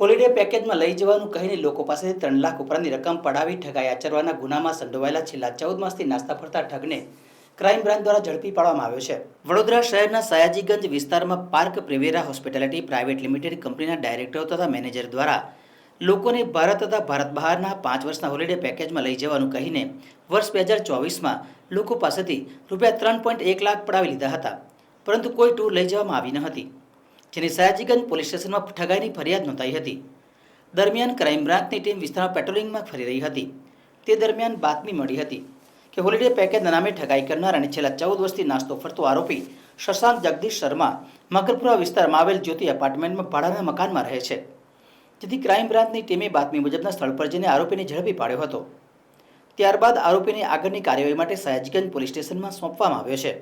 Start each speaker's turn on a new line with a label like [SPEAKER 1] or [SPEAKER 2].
[SPEAKER 1] Holiday પેકેજમાં લઈ જવાનું કહીને લોકો પાસેથી ત્રણ લાખ ઉપરાંતની રકમ પડાવી ઠગાઈ આચરવાના ગુનામાં સંડોવાયેલા છેલ્લા ચૌદ માસથી નાસ્તા ફરતા ઠગને ક્રાઇમ બ્રાન્ચ દ્વારા ઝડપી પાડવામાં આવ્યો છે. વડોદરા શહેરના સયાજીગંજ વિસ્તારમાં park Privera hospitality private limited કંપનીના ડાયરેક્ટર તથા મેનેજર દ્વારા લોકોને ભારત તથા ભારત બહારના પાંચ વર્ષના હોલિડે પેકેજમાં લઈ જવાનું કહીને વર્ષ બે હજાર ચોવીસમાં લોકો પાસેથી રૂપિયા ત્રણ પોઈન્ટ એક લાખ પડાવી લીધા હતા. પરંતુ કોઈ ટૂર લઈ જવામાં આવી ન હતી. જેની સયાજીગંજ પોલીસ સ્ટેશનમાં ઠગાઈની ફરિયાદ નોંધાઈ હતી. દરમિયાન ક્રાઇમ બ્રાન્ચની ટીમ વિસ્તારમાં પેટ્રોલિંગમાં ફરી રહી હતી. તે દરમિયાન બાતમી મળી હતી કે હોલિડે પેકેજના નામે ઠગાઈ કરનાર અને છેલ્લા ચૌદ વર્ષથી નાસ્તો ફરતો આરોપી શશાંક જગદીશ શર્મા મકરપુરા વિસ્તારમાં આવેલ જ્યોતિ એપાર્ટમેન્ટમાં ભાડાના મકાનમાં રહે છે. જેથી ક્રાઇમ બ્રાન્ચની ટીમે બાતમી મુજબના સ્થળ પર જઈને આરોપીને ઝડપી પાડ્યો હતો. ત્યારબાદ આરોપીને આગળની કાર્યવાહી માટે સયાજીગંજ પોલીસ સ્ટેશનમાં સોંપવામાં આવ્યો છે.